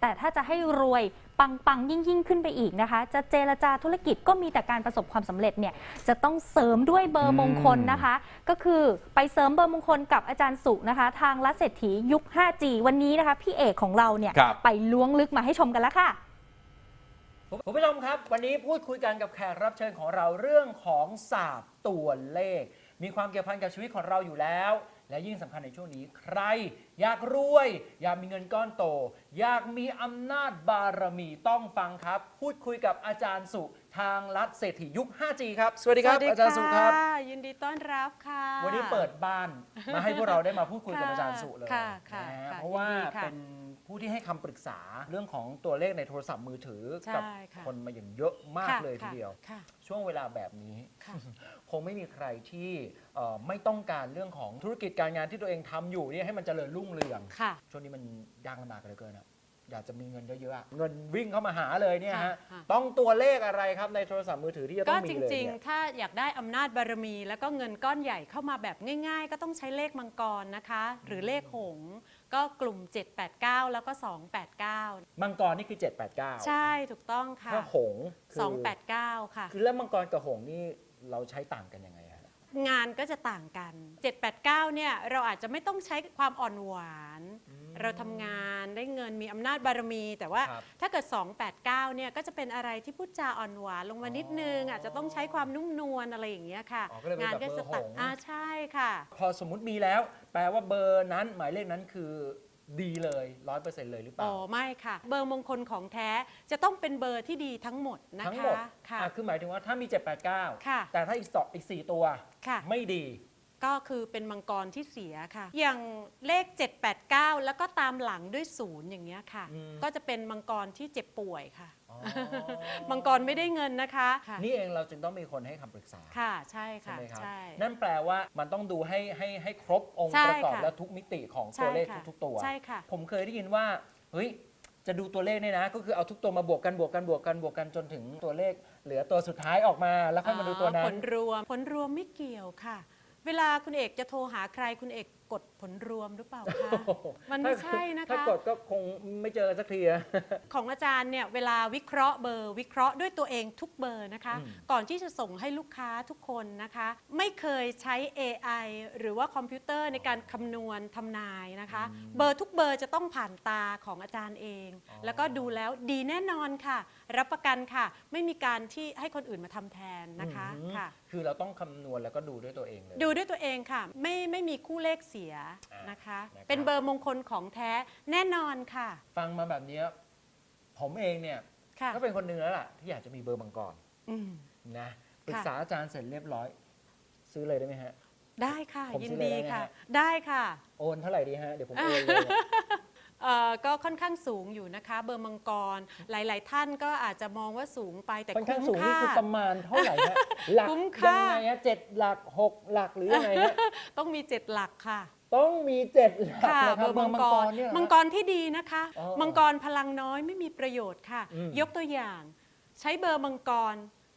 แต่ถ้าจะให้รวยปังปังยิ่งยิ่งๆขึ้นไปอีกนะคะ จะเจรจาธุรกิจก็มีแต่การประสบความสำเร็จเนี่ยจะต้องเสริมด้วยเบอร์มงคลนะคะ ก็คือไปเสริมเบอร์มงคลกับอาจารย์สุนะคะ ทางรัศเศรษฐียุค 5G วันนี้นะคะ พี่เอกของเราเนี่ยครับไปล้วงลึกมาให้ชมกันแล้วค่ะคุณผู้ชมครับ วันนี้พูดคุยกันกับแขกรับเชิญของเราเรื่องของศาสตร์ตัวเลข มีความเกี่ยวพันกับชีวิตของเราอยู่แล้ว และยิ่งสำคัญในช่วงนี้ ใครอยากรวย อยากมีเงินก้อนโต อยากมีอำนาจบารมีต้องฟังครับ พูดคุยกับอาจารย์สุทางรัฐเศรษฐียุค 5G ครับ สวัสดีครับ อาจารย์สุครับะยินดีต้อนรับค่ะวันนี้เปิดบ้านมาให้พวกเราได้มาพูดคุยกับอาจารย์สุเลยค่ะค่ะนะฮะค่ะเพราะว่ายินดีค่ะเป็น ผู้ที่ให้คำปรึกษาเรื่องของตัวเลขในโทรศัพท์มือถือ ใช่กับค่ะ คนมาอย่างเยอะมากค่ะเลยทีค่ะเดียว ค่ะ ช่วงเวลาแบบนี้ ค่ะ คงไม่มีใครที่เอ่อไม่ต้องการเรื่องของธุรกิจการงานที่ตัวเองทำอยู่เนี่ยให้มันเจริญรุ่งเรือง ค่ะ ช่วงนี้มันยากลำบากเหลือเกินอะอยากจะมีเงินเยอะๆอะเงินวิ่งเข้ามาหาเลยเนี่ยฮะ ค่ะ ต้องตัวเลขอะไรครับในโทรศัพท์มือถือที่จะต้ก็องมีจเลยริงเนี่ย ๆ ถ้าอยากได้อำนาจบารมี แล้วก็เงินก้อนใหญ่เข้ามาแบบง่าย ๆ ก็ต้องใช้เลขมังกรนะคะ หรือเลขหงส์ ก็กลุ่ม 789 แล้วก็ 289 มังกรนี่คือ 789 ใช่ถูกต้องค่ะ ถ้าหงส์คือ289 ค่ะ คือแล้วมังกรกับหงส์นี่เราใช้ต่างกันยังไงฮะงานก็จะต่างกัน 789 เนี่ย เราอาจจะไม่ต้องใช้ความอ่อนหวาน เราทำงานได้เงินมีอำนาจบารมี แต่ว่าครับถ้าเกิด 289 เนี่ยก็จะเป็นอะไรที่พูดจาอ่อนหวานลงมานิดนึงอ๋อออาจจะต้องใช้ความนุ่มนวลอะไรอย่างเงี้ยค่ะ อ๋อก็เลยเป็นงานก็แบบเบอร์จะตัดหงส์ อ่าใช่ค่ะ พอสมมุติมีแล้ว แปลว่าเบอร์นั้นหมายเลขนั้นคือดีเลยร้อยเปอร์เซ็นต์เลยหรือเปล่า อ๋อไม่ค่ะ เบอร์มงคลของแท้จะต้องเป็นเบอร์ที่ดีทั้งหมดนะคะทั้งหมดค่ะ อะคือหมายถึงว่าถ้ามี789ค่ะแต่ถ้าอีกสองอีก 4 ตัว ค่ะ ไม่ดี ก็คือเป็นมังกรที่เสียค่ะ อย่างเลข 789 แล้วก็ตามหลังด้วยศูนย์อย่างเงี้ยค่ะ อืม ก็จะเป็นมังกรที่เจ็บป่วยค่ะ อ๋อมังกรไม่ได้เงินนะคะค่ะนี่เองเราจึงต้องมีคนให้คำปรึกษา ค่ะใช่ใช่ค่ะไหมครับ ใช่ นั่นแปลว่ามันต้องดูให้ให้ให้ครบองค์ใช่ประกอบค่ะและทุกมิติของใช่ตัวเลขค่ะทุกๆตัว ใช่ค่ะ ผมเคยได้ยินว่า เฮ้ย จะดูตัวเลขเนี่ยนะ ก็คือเอาทุกตัวมาบวกกันบวกกันบวกกันบวกกันจนถึงตัวเลข เหลือตัวสุดท้ายออกมา แล้วค่อยมาดูตัวนั้ผน ลรวมผลรวมไม่เกี่ยวค่ะ เวลาคุณเอกจะโทรหาใครคุณเอกกด ผลรวมหรือเปล่าคะ มันไม่ใช่นะคะ ถ้ากดก็คงไม่เจอกันสักทีอะของอาจารย์เนี่ยเวลาวิเคราะห์เบอร์วิเคราะห์ด้วยตัวเองทุกเบอร์นะคะอืมก่อนที่จะส่งให้ลูกค้าทุกคนนะคะ ไม่เคยใช้ AI หรือว่าคอมพิวเตอร์ในการคำนวณทำนายนะคะ เบอร์ทุกเบอร์จะต้องผ่านตาของอาจารย์เอง แล้วก็ดูแล้วดีแน่นอนค่ะ รับประกันค่ะ ไม่มีการที่ให้คนอื่นมาทำแทนนะคะอืมค่ะ คือเราต้องคำนวณแล้วก็ดูด้วยตัวเองเลย ดูด้วยตัวเองค่ะ ไม่ไม่มีคู่เลขเสียนะคะ นะครับ เป็นเบอร์มงคลของแท้แน่นอนค่ะ ฟังมาแบบเนี้ยผมเองเนี่ยค่ะก็เป็นคนหนึ่งแล้วล่ะที่อยากจะมีเบอร์มังกรอืม นะปรึกษาอาจารย์เสร็จเรียบร้อย ซื้อเลยได้ไหมฮะ ได้ค่ะ ผมยินซื้อเลยดีได้ไหมค่ะ ฮะ ได้ค่ะโอนเท่าไหร่ดีฮะ เดี๋ยวผมโอนเลยเนี่ย เอ่อก็ค่อนข้างสูงอยู่นะคะ เบอร์มังกร หลาย ๆ ท่านก็อาจจะมองว่าสูงไปแต่ค่อนข้างคุ้มสูงนี่ค่า คือประมาณเท่าไหร่ฮะ หลักคุ้มยัค่า งไงฮะเจ็ดหลักหกหลักหรือยังไงฮะ ต้องมีเจ็ดหลักค่ะ ต้องมีเจ็ดหลักค่ะนะคเบรับอร์มังกรเนี่ยเหอมังกรที่ดีนะคะ อ๋อมังกรพลังน้อยไม่มีประโยชน์ค่ะ อืม ยกตัวอย่าง ใช้เบอร์มังกร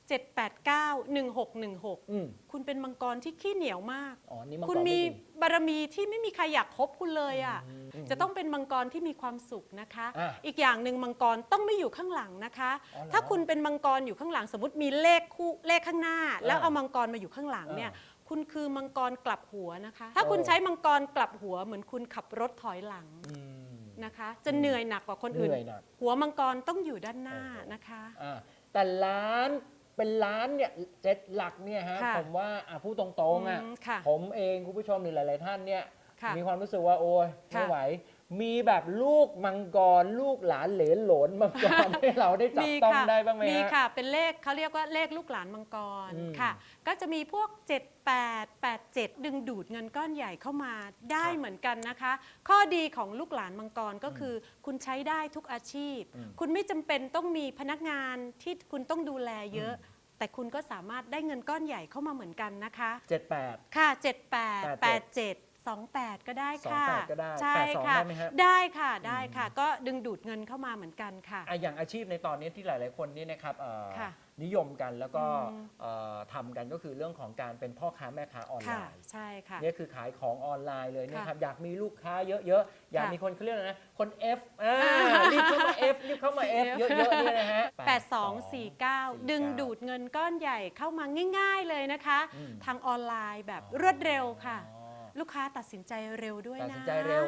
789 1616 อืมคุณเป็นมังกรที่ขี้เหนียวมาก อ๋อนี่มังกรคุณมีไดี บารมีที่ไม่มีใครอยากคบคุณเลยอะอืมจะต้องเป็นมังกรที่มีความสุขนะคะ อะอีกอย่างหนึ่งมังกรต้องไม่อยู่ข้างหลังนะคะ อ๋อเหรอถ้าคุณเป็นมังกรอยู่ข้างหลัง สมมติมีเลขคู่เลขข้างหน้า แล้วอะเอามังกรมาอยู่ข้างหลังเนี่ยอะคุณคือมังกรกลับหัวนะคะ ถ้าคุณโอ้ใช้มังกรกลับหัว เหมือนคุณขับรถถอยหลังอืม นะคะ จะเหนื่อยหนักกว่าคนอื่น เหนื่อยหนัก หัวมังกรต้องอยู่ด้านหน้าโอ้โหนะคะ อ่าแต่ล้านเป็นล้านเนี่ยเจ็ดหลักเนี่ยฮะค่ะผมว่าอะพูดตรงๆอะอืมค่ะผมเองคุณผู้ชมหรือหลาย ๆ ท่านเนี่ยค่ะมีความรู้สึกว่าโอ้ยค่ะไม่ไหว มีแบบลูกมังกร ลูกหลานเหลนโหลนมังกร ให้เราได้จับต้องค่ะได้บ้างไหมมีฮะ ค่ะ เป็นเลขเขาเรียกว่าเลขลูกหลานมังกรอืมค่ะ ก็จะมีพวก 7 8 8 7 ดึงดูดเงินก้อนใหญ่เข้ามาได้ครับเหมือนกันนะคะ ข้อดีของลูกหลานมังกรก็คือคุณใช้ได้ทุกอาชีพ อืม คุณไม่จำเป็นต้องมีพนักงานที่คุณต้องดูแลเยอะ แต่คุณก็สามารถได้เงินก้อนใหญ่เข้ามาเหมือนกันนะคะ เจ็ดแปด ค่ะ 78 87 28 ก็ได้ค่ะ28ก็ได้ใช่82ค่ะได้ไหมฮะ ได้ค่ะได้ค่ะ ก็ดึงดูดเงินเข้ามาเหมือนกันค่ะ อะอย่างอาชีพในตอนนี้ที่หลาย ๆ คนนี่นะครับเอ่อค่ะนิยมกันแล้วก็อืม เอ่อทำกันก็คือเรื่องของการเป็นพ่อค้าแม่ค้าออนไลค่ะน์ ใช่ค่ะ เนี่ยคือขายของออนไลน์เลยเนยค่ะครับอยากมีลูกค้าเยอะๆ อยากค่ะมีคนเขาเรียกอะไรนะ คน F อ่ารีบเข้ามา F รีบเข้ามา F เยอะๆเนี่ยนะฮะ 8249 ดึงดูดเงินก้อนใหญ่เข้ามาง่าย ๆ เลยนะคะ อืมทางออนไลน์แบบรวดเร็วค่ะ อ๋อ ลูกค้าตัดสินใจเร็วด้วยตัดนะสินใจเร็ว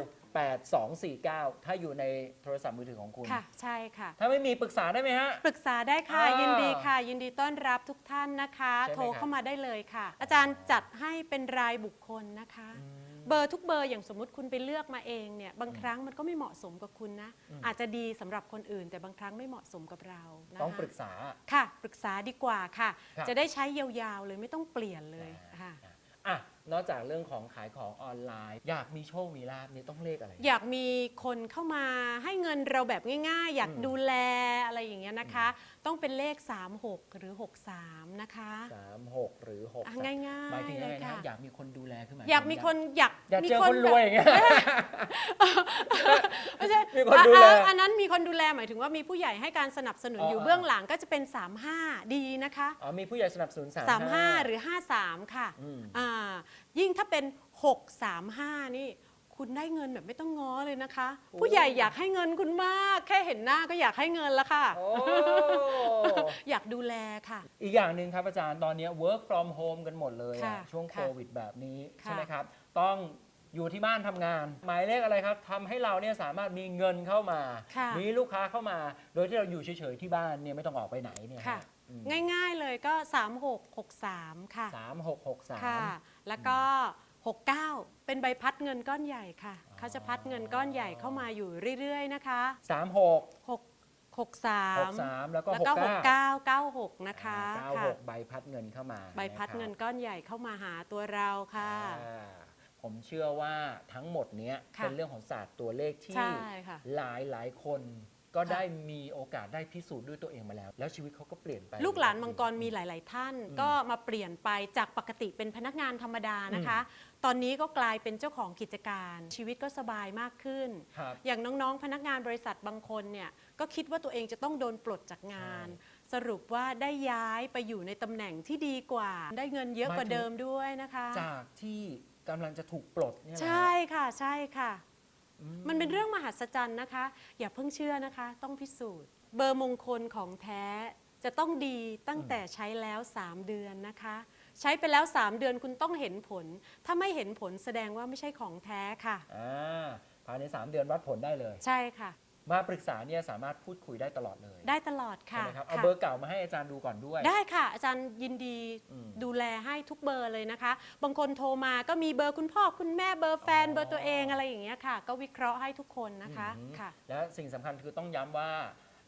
8249 ถ้าอยู่ในโทรศัพท์มือถือของคุณ ค่ะ ใช่ค่ะ ถ้าไม่มีปรึกษาได้ไหมฮะ ปรึกษาได้ค่ะ อ่ายิยินดีค่ะ ยินดีต้อนรับทุกท่านนะคะ ใช่ไหมโทรครับเข้ามาได้เลยค่ะ อาจารย์จัดให้เป็นรายบุคคลนะคะ เบอร์ทุกเบอร์อย่างสมมุติคุณไปเลือกมาเองเนี่ยบางครั้งมันก็ไม่เหมาะสมกับคุณนะอืมอาจจะดีสำหรับคนอื่น แต่บางครั้งไม่เหมาะสมกับเรานะคะ ต้องปรึกษา ค่ะ ปรึกษาดีกว่าค่ะ ครับ จะได้ใช้ยาวๆเลยไม่ต้องเปลี่ยนเลยค่ะ อะ นอกจากเรื่องของขายของออนไลน์ อยากมีโชค มีลาบนี่ต้องเลขอะไร อยากมีคนเข้ามาให้เงินเราแบบง่ายๆ อยากอืม ดูแลอะไรอย่างเงี้ยนะคะ ต้องเป็นเลข 36 หรือ 63 นะคะสามหกหรือหกอะสามง่ายๆหมายถึงยังไงเลยนะค่ะ อยากมีคนดูแลขึ้นมาอยากมีคนอยากอยากมีเจอคนรวยอย่างเงี้ย ไม่ใช่มีคนดูแล อะอะอันนั้นมีคนดูแลหมายถึงว่ามีผู้ใหญ่ให้การสนับสนุนอ๋อออยู่เบื้องหลังก็จะเป็น 35 ดีนะคะ อ๋อมีผู้ใหญ่สนับสนุนสาม35 หรือ 53 ค่ะอืม อ่ายิ่งถ้าเป็น 635 นี่ คุณได้เงินแบบไม่ต้องง้อเลยนะคะโอ้ผู้ใหญ่อยากให้เงินคุณมาก แค่เห็นหน้าก็อยากให้เงินแล้วค่ะ โอ้ อยากดูแลค่ะ อีกอย่างหนึ่งครับอาจารย์ตอนนี้ work from home กันหมดเลยอะค่ะช่วงโคค่ะวิดแบบนี้ ค่ะ ใช่ไหมครับ ต้องอยู่ที่บ้านทำงาน หมายเลขอะไรครับทำให้เราเนี่ยสามารถมีเงินเข้ามา ค่ะ มีลูกค้าเข้ามา โดยที่เราอยู่เฉยๆที่บ้านเนี่ยไม่ต้องออกไปไหนเนี่ยค่ะ ฮะอืม ง่ายๆเลยก็ 3663 ค่ะสามหกหกสามค่ะแล้วก็ 69 เป็นใบพัดเงินก้อนใหญ่ค่ะ เขาจะพัดเงินก้อนใหญ่เข้ามาอยู่เรื่อยๆ นะคะสามหก6หก63สามแล้วก็ แล้วหกก็เก้า69 96 นะคะเก้าค่ะหกใบพัดเงินเข้ามาใบพัดเงินนะครับก้อนใหญ่เข้ามาหาตัวเราค่ะอ่าผมเชื่อว่าทั้งหมดเนี้ยค่ะเป็นเรื่องของศาสตร์ตัวเลขที่ใช่ค่ะ หลายหลายคน ก็ค่ะได้มีโอกาสได้พิสูจน์ด้วยตัวเองมาแล้ว แล้วชีวิตเขาก็เปลี่ยนไป ลูกหลานมังกรมีหลาย ๆ ท่านอืมก็มาเปลี่ยนไปจากปกติเป็นพนักงานธรรมดานะคะ ตอนนี้ก็กลายเป็นเจ้าของกิจการ ชีวิตก็สบายมากขึ้น ครับอย่างน้อง ๆ พนักงานบริษัทบางคนเนี่ยก็คิดว่าตัวเองจะต้องโดนปลดจากงานใช่สรุปว่าได้ย้ายไปอยู่ในตำแหน่งที่ดีกว่า ได้เงินเยอะกว่าเดิมด้วยนะคะ จากที่กำลังจะถูกปลดเนี่ยนะใช่ค่ะใช่ค่ะอื มันเป็นเรื่องมหัศจรรย์นะคะ อย่าเพิ่งเชื่อนะคะ ต้องพิสูจน์ เบอร์มงคลของแท้จะต้องดีตั้งแต่ใช้แล้ว 3 เดือนนะคะ ใช้ไปแล้ว 3 เดือนคุณต้องเห็นผล ถ้าไม่เห็นผลแสดงว่าไม่ใช่ของแท้ค่ะ อ่าภายใน 3 เดือนวัดผลได้เลย ใช่ค่ะ มาปรึกษาเนี่ยสามารถพูดคุยได้ตลอดเลยได้ตลอดใช่ค่ะไหมครับเอาค่ะ เบอร์เก่ามาให้อาจารย์ดูก่อนด้วย ได้ค่ะ อาจารย์ยินดีอืมดูแลให้ทุกเบอร์เลยนะคะ บางคนโทรมาก็มีเบอร์คุณพ่อคุณแม่เบอร์แฟนอ๋อ เบอร์ตัวเองอะไรอย่างเงี้ยค่ะ ก็วิเคราะห์ให้ทุกคนนะคะอืมค่ะ และสิ่งสำคัญคือต้องย้ำว่า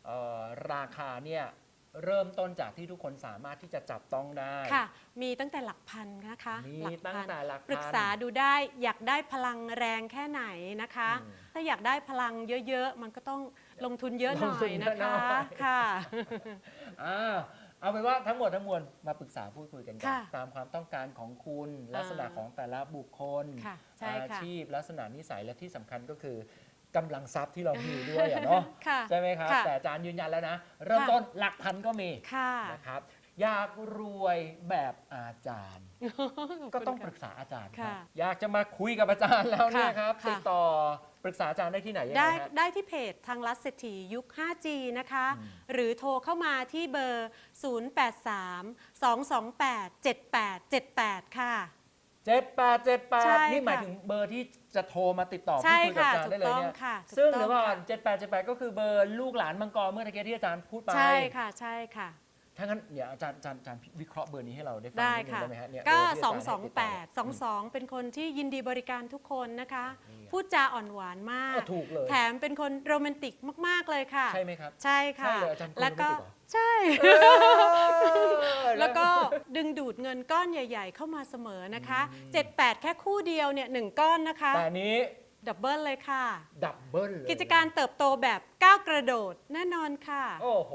เอ่อราคาเนี่ย เริ่มต้นจากที่ทุกคนสามารถที่จะจับต้องได้ ค่ะ มีตั้งแต่หลักพันนะคะมีหลักตั้งพันแต่หลักพัน ปรึกษาดูได้อยากได้พลังแรงแค่ไหนนะคะ อืมถ้าอยากได้พลังเยอะๆ มันก็ต้องลงทุนเยอะหน่ลองทุนยเยนะอะหน่คะอย ค่ะ อ่าเอาเป็นว่าทั้งหมดทั้งมวลมาปรึกษาพูดคุยกันกันค่ะตามความต้องการของคุณ ลักษณะของแต่ละบุคคล ค่ะใช่อาค่ะชีพ ลักษณะนิสัยและที่สำคัญก็คือ กำลังทรัพย์ที่เรามีด้วยอะเนาะค่ะใช่ไหมครับ ค่ะ แต่อาจารย์ยืนยันแล้วนะ เริ่มค่ะต้นหลักพันก็มีค่ะ นะครับ อยากรวยแบบอาจารย์ ก็ต้องปรึกษาอาจารย์ครับค่ะอยากจะมาคุยกับอาจารย์แล้วเนี่ยค่ะครับค่ะ ติดต่อปรึกษาอาจารย์ได้ที่ไหนยังไงได้ฮะ ได้ที่เพจทางรัฐเศรษฐียุค 5G นะคะ อืม หรือโทรเข้ามาที่เบอร์ 083 228 7878 ค่ะ เจ็ดแปดเจ็ดแปใช่ดนี่หมายค่ะถึงเบอร์ที่จะโทรมาติดต่อพูใช่ดคุยกับค่ะอาจารย์ได้เลยเนี่ยถูกต้องค่ะถูกซึ่งต้องเดี๋ยวก่อนค่ะเจ็ดแปดเจ็ดแปดก็คือเบอร์ลูกหลานมังกรเมื่อตะกี้ที่อาจารย์พูดไป ใช่ค่ะใช่ค่ะ ถ้างั้นเดี๋ยวอาจารย์อาจารย์อาจารย์วิเคราะห์เบอร์นี้ให้เราได้ฟังได้นิดนึงค่ะ ได้ไหมฮะเนี่ยก็ เบอร์ที่อาจารย์ให้ติดต่อ228 22 เป็นคนที่ยินดีบริการทุกคนนะคะนี่พูดจาอ่อนหวานมาก ก็ถูกเลย แถมเป็นคนโรแมนติกมาก ๆ เลยค่ะ ใช่ไหมครับ ใช่ค่ะ ใช่เลยอาจารย์คนแล้วก็ โรแมนติกเหรอ ใช่เออแล้วก็ดึงดูดเงินก้อนใหญ่ ๆ เข้ามาเสมอนะคะ 78 แค่คู่เดียวเนี่ยหนึ่งก้อนนะคะ แต่อันนี้ดับเบิลเลยค่ะ ดับเบิลเลยกิจการเติบโตแบบก้าวกระโดดแน่นอนค่ะ โอ้โห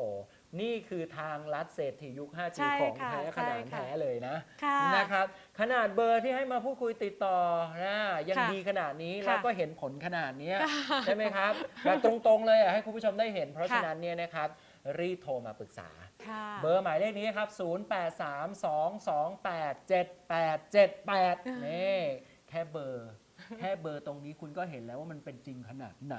นี่คือทางรัฐเศรษฐียุค 5G ใช่ของค่ะแท้ขใช่นาดค่ะ แท้เลยนะ ค่ะ นะครับขนาดเบอร์ที่ให้มาพูดคุยติดต่อนะยังค่ะดีขนาดนี้ค่ะแล้วก็เห็นผลขนาดเนี้ยค่ะใช่ไหมครับแบบตรงๆเลยอะให้คุณผู้ชมได้เห็น เพราะค่ะ ฉะนั้นเนี่ยนะครับรีบโทรมาปรึกษา ค่ะ เบอร์หมายเลขนี้ครับ 0832287878 นี่แค่เบอร์ แค่เบอร์ตรงนี้คุณก็เห็นแล้วว่ามันเป็นจริงขนาดไหน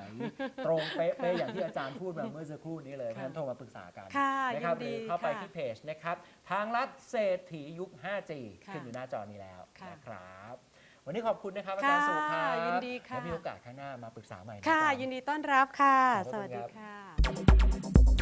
ตรงเป๊ะๆอย่างที่อาจารย์พูดมาเมื่อสักครู่นี้เลยเพราะฉะนั้นโทรมาปรึกษากันค่ะนะครับยินหดีรือเข้าไปค่ะ ที่เพจนะครับ ทางลัดเศรษฐียุค 5G ค่ะขึ้นอยู่หน้าจอนี้แล้วค่ะนะครับ วันนี้ขอบคุณนะครับอาจารย์สุครับยินดีค่ะ แล้วมีโอกาสข้างหน้ามาปรึกษาใหม่นะค่ะ อาจารย์ยินดีต้อนรับค่ะ ขอบคุณ สวัสดีครับค่ะ